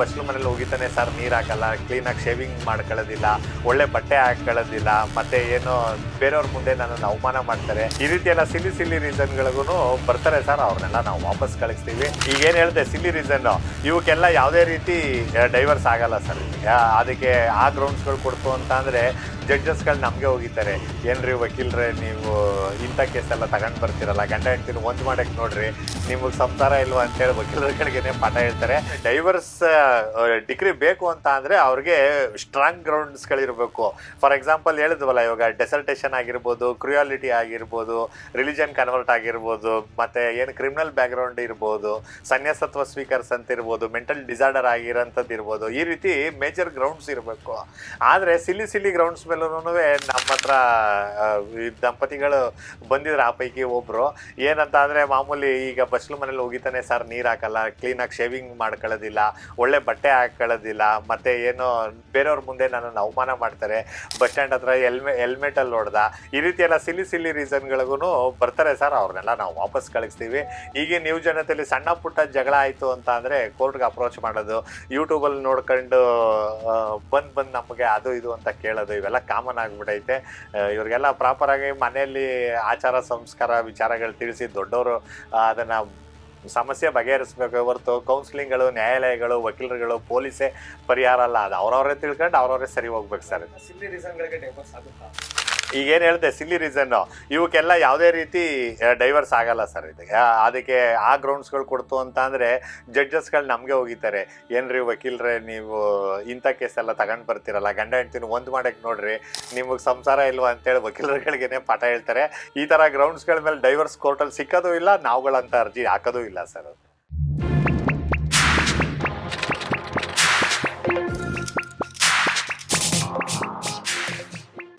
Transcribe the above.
ಬಸ್ಲು ಮನೇಲಿ ಹೋಗಿತಾನೆ ಸರ್, ನೀರು ಹಾಕಲ್ಲ ಕ್ಲೀನಾಗಿ ಶೇವಿಂಗ್ ಮಾಡ್ಕೊಳ್ಳೋದಿಲ್ಲ, ಒಳ್ಳೆ ಬಟ್ಟೆ ಹಾಕೊಳ್ಳೋದಿಲ್ಲ, ಮತ್ತೆ ಏನು ಬೇರೆಯವ್ರ ಮುಂದೆ ನನ್ನನ್ನು ಅವಮಾನ ಮಾಡ್ತಾರೆ. ಈ ರೀತಿ ಎಲ್ಲ ಸಿಲಿ ಸಿಲಿ ರೀಸನ್ಗಳಿಗೂ ಬರ್ತಾರೆ ಸರ್, ಅವ್ರನ್ನೆಲ್ಲ ನಾವು ವಾಪಸ್ ಕಳಿಸ್ತೀವಿ. ಈಗ ಏನು ಹೇಳಿದೆ ಸಿಲ್ಲಿ ರೀಸನ್ ಇವಕ್ಕೆಲ್ಲ ಯಾವುದೇ ರೀತಿ ಡೈವರ್ಸ್ ಆಗಲ್ಲ ಸರ್ ಅದಕ್ಕೆ ಆ ಗ್ರೌಂಡ್ಸ್ಗಳು ಕೊಡ್ತು ಅಂತ ಅಂದರೆ ಜಡ್ಜಸ್ಗಳು ನಮಗೆ ಹೋಗಿದ್ದಾರೆ. ಏನ್ರಿ ವಕೀಲ್ರೆ, ನೀವು ಇಂಥ ಕೇಸೆಲ್ಲ ತಗೊಂಡು ಬರ್ತೀರಲ್ಲ, ಗಂಡ ಹೆಂಡ್ತೀನಿ ಒಂದು ಮಾಡಕ್ಕೆ ನೋಡ್ರಿ, ನಿಮಗೆ ಸಂಸಾರ ಇಲ್ವಾ ಅಂತೇಳಿ ವಕೀಲರುಗಳಿಗೇನೆ ಪಾಠ ಹೇಳ್ತಾರೆ. ಡೈವರ್ಸ್ ಡಿಗ್ರಿ ಬೇಕು ಅಂತ ಅಂದರೆ ಅವ್ರಿಗೆ ಸ್ಟ್ರಾಂಗ್ ಗ್ರೌಂಡ್ಸ್ಗಳಿರಬೇಕು ಫಾರ್ ಎಕ್ಸಾಂಪಲ್ ಹೇಳಿದ್ವಲ್ಲ, ಇವಾಗ ಡೆಸಲ್ಟೇಷನ್ ಆಗಿರ್ಬೋದು ಕ್ರಿಯಾಲಿಟಿ ಆಗಿರ್ಬೋದು ರಿಲಿಜನ್ ಕನ್ವರ್ಟ್ ಆಗಿರ್ಬೋದು, ಮತ್ತು ಏನು ಕ್ರಿಮಿನಲ್ ಬ್ಯಾಕ್ಗ್ರೌಂಡ್ ಇರ್ಬೋದು, ಸನ್ಯಾಸತ್ವ ಸ್ವೀಕರ್ಸ್ ಅಂತ ಇರ್ಬೋದು ಮೆಂಟಲ್ ಡಿಸಾರ್ಡರ್ ಆಗಿರೋಂಥದ್ದು ಇರ್ಬೋದು ಈ ರೀತಿ ಮೇಜರ್ ಗ್ರೌಂಡ್ಸ್ ಇರಬೇಕು. ಆದರೆ, ಸಿಲ್ಲಿ ಸಿಲ್ಲಿ ಗ್ರೌಂಡ್ಸ್ ಮೇಲೂ ನಮ್ಮ ಹತ್ರ ದಂಪತಿಗಳು ಬಂದಿದ್ರು ಆ ಪೈಕಿ ಒಬ್ಬರು ಏನಂತ ಅಂದರೆ ಮಾಮೂಲಿ ಈಗ ಬಸ್ಲು ಮನೇಲಿ ಹೋಗಿತಾನೆ ಸರ್, ನೀರು ಹಾಕಲ್ಲ ಕ್ಲೀನಾಗಿ ಶೇವಿಂಗ್ ಮಾಡ್ಕೊಳ್ಳೋದಿಲ್ಲ, ಒಳ್ಳೆ ಬಟ್ಟೆ ಹಾಕೊಳ್ಳೋದಿಲ್ಲ, ಮತ್ತು ಏನು ಬೇರೆಯವ್ರ ಮುಂದೆ ನನ್ನನ್ನು ಅವಮಾನ ಮಾಡ್ತಾರೆ. ಬಸ್ ಸ್ಟ್ಯಾಂಡ್ ಹತ್ರ ಎಲ್ಮೆ ಹೆಲ್ಮೆಟಲ್ಲಿ ಹೊಡೆದ. ಈ ರೀತಿ ಎಲ್ಲ ಸಿಲಿ ರೀಸನ್ ರೀಸನ್ಗಳಿಗೂ ಬರ್ತಾರೆ ಸರ್, ಅವ್ರನ್ನೆಲ್ಲ ನಾವು ವಾಪಸ್ ಕಳಿಸ್ತೀವಿ. ಈಗಿನ ನ್ಯೂ ಜನತೆಯಲ್ಲಿ ಸಣ್ಣ ಪುಟ್ಟ ಜಗಳ ಆಯಿತು ಅಂತ ಅಂದರೆ ಕೋರ್ಟ್ಗೆ ಅಪ್ರೋಚ್ ಮಾಡೋದು ಯೂಟ್ಯೂಬಲ್ಲಿ ನೋಡ್ಕೊಂಡು ಬಂದು ಬಂದು ನಮಗೆ ಅದು ಇದು ಅಂತ ಕೇಳೋದು, ಇವೆಲ್ಲ ಕಾಮನ್ ಆಗಿಬಿಟ್ಟೈತೆ ಇವ್ರಿಗೆಲ್ಲ ಪ್ರಾಪರಾಗಿ ಮನೆಯಲ್ಲಿ ಆಚಾರ ಸಂಸ್ಕಾರ ವಿಚಾರಗಳು ತಿಳಿಸಿ ದೊಡ್ಡವರು ಅದನ್ನು ಸಮಸ್ಯೆ ಬಗೆಹರಿಸ್ಬೇಕು. ಹೊರತು ಕೌನ್ಸಿಲಿಂಗ್ಗಳು ನ್ಯಾಯಾಲಯಗಳು, ವಕೀಲರುಗಳು, ಪೊಲೀಸೇ ಪರಿಹಾರ ಅಲ್ಲ. ಅದು ಅವ್ರವರೇ ತಿಳ್ಕೊಂಡು ಅವ್ರವರೇ ಸರಿ ಹೋಗ್ಬೇಕು ಸರ್. ಸಿಲ್ಲಿ ಹೇಳಿದೆ ಸಿಲ್ಲಿ ರೀಸನ್ನು ಇವಕ್ಕೆಲ್ಲ ಯಾವುದೇ ರೀತಿ ಡೈವರ್ಸ್ ಆಗಲ್ಲ ಸರ್ ಇದಕ್ಕೆ. ಅದಕ್ಕೆ ಆ ಗ್ರೌಂಡ್ಸ್ಗಳು ಕೊಡ್ತು ಅಂತ ಅಂದರೆ ಜಡ್ಜಸ್ಗಳು ನಮಗೆ ಹೋಗಿದ್ದಾರೆ ಏನ್ರಿ ವಕೀಲರೇ, ನೀವು ಇಂಥ ಕೇಸೆಲ್ಲ ತಗೊಂಡು ಬರ್ತೀರಲ್ಲ, ಗಂಡ ಹೆಂಡ್ತಿನ ಒಂದು ಮಾಡೋಕ್ಕೆ ನೋಡ್ರಿ, ನಿಮಗೆ ಸಂಸಾರ ಇಲ್ವಾ ಅಂತೇಳಿ ವಕೀಲರುಗಳಿಗೇನೆ ಪಾಠ ಹೇಳ್ತಾರೆ. ಈ ಥರ ಗ್ರೌಂಡ್ಸ್ಗಳ ಮೇಲೆ ಡೈವರ್ಸ್ ಕೋರ್ಟಲ್ಲಿ ಸಿಕ್ಕೋದು ಇಲ್ಲ, ನಾವುಗಳಂತ ಅರ್ಜಿ ಹಾಕೋದು ಇಲ್ಲ ಸರ್